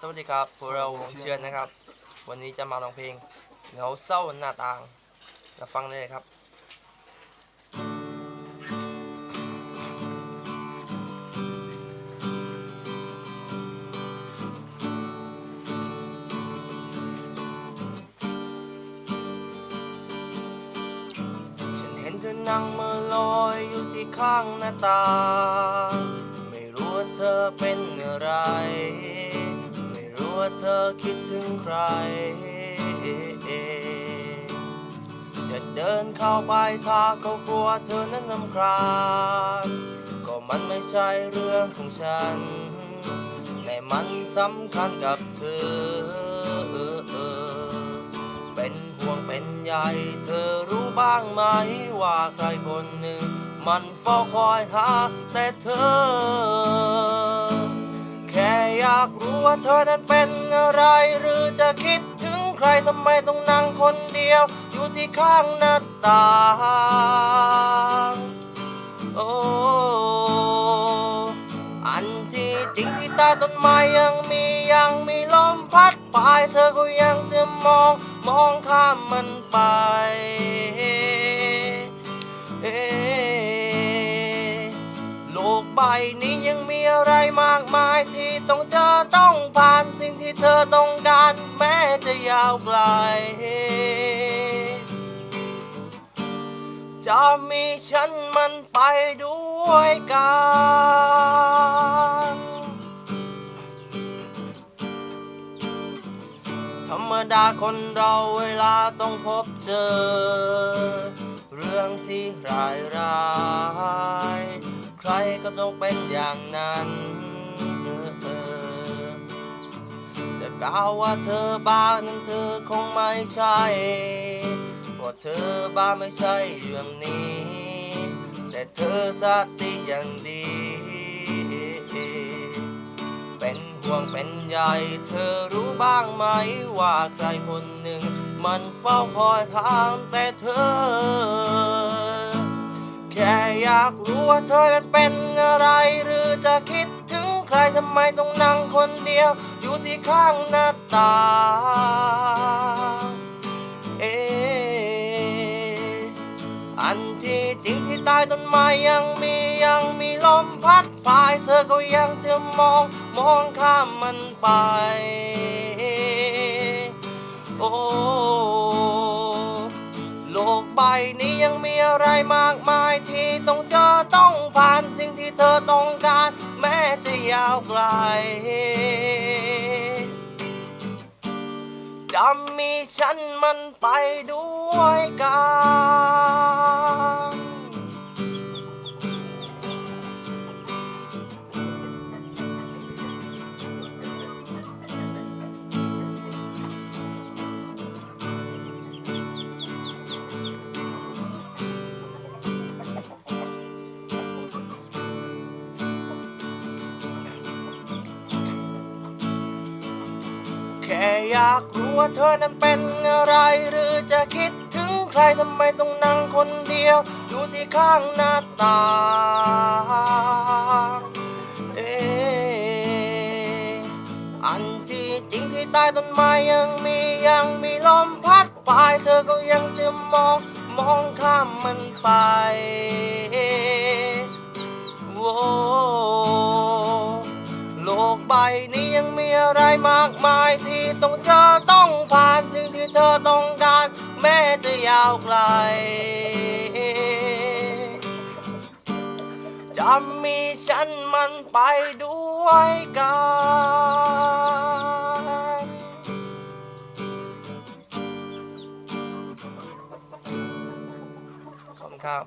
สวัสดีครับพวกเราวงเชือนนะครับ วันนี้จะมาร้องเพลงเหงาเศร้าหน้าต่างมาฟังได้เลยครับฉันเห็นเธอนั่งเมื่อลอยอยู่ที่ข้างหน้าต่างไม่รู้ว่าเธอเป็นอะไร เธอคิดถึงใคร จะเดินเข้าไปถ้าเขากลัวเธอนั้นรำคราญก็มันไม่ใช่เรื่องของฉันแต่มันสำคัญกับเธอ เป็นห่วงเป็นใยเธอรู้บ้างไหมว่าใครคนหนึ่ง มันเฝ้าคอยหาแต่เธอ ว่าเธอนั้นเป็นอะไร หรือจะคิดถึงใครทำไมต้องนั่งคนเดียว อยู่ที่ข้างหน้าต่างโอ้อันที่จริงที่ใต้ต้นไม้ยังมียังมีลมพัดไปเธอก็ยังจะมองมองข้ามมันไป เอ นี้ยังมีอะไรมากมายที่ต้องเจอต้องผ่านสิ่งที่เธอต้องการแม้จะยาวไกล จะมีฉันมันไปด้วยกันธรรมดาคนเราเวลาต้องพบเจอ เรื่องที่ร้ายร้าย ครก็ต้องเป็นอย่างนั้นจะกล่าวว่าเธอบ้านั้นเธอคงไม่ใช่เพราะเธอบ้าไม่ใช่เรื่องนี้ แต่เธอสติอย่างดี เป็นห่วงเป็นใยเธอรู้บ้างไหมว่าใครคนหนึ่ง มันเฝ้าคอยถามแต่เธอ ว่าเธอนั้นเป็นอะไร หรือจะคิดถึงใครทำไมต้องนั่งคนเดียว อยู่ที่ข้างหน้าต่างเออันที่จริงที่ใต้ต้นไม้ยังมียังมีลมพัดพาย เธอก็ยังจะมองมองข้ามมันไป โอ้โลกใบนี้ยังมีอะไรมากมายที่ เธอต้องการแม้จะยาวไกลจะมีฉันมันไปด้วยกัน อยากรู้ว่าเธอนั้นเป็นอะไร หรือจะคิดถึงใครทำไมต้องนั่งคนเดียวอยู่ที่ข้างหน้าต่างเออันที่จริงที่ใต้ต้นไม้ยังมียังมีลมพัดไปเธอก็ยังจะมองมองข้ามมันไปโอ้โลกใบนี้ยังมีอะไรมากมายที่ ต้องเจอต้องผ่านสิ่งที่เธอต้องการ แม้จะยาวไกลจะมีฉันมันไปด้วยกันขอบคุณครับ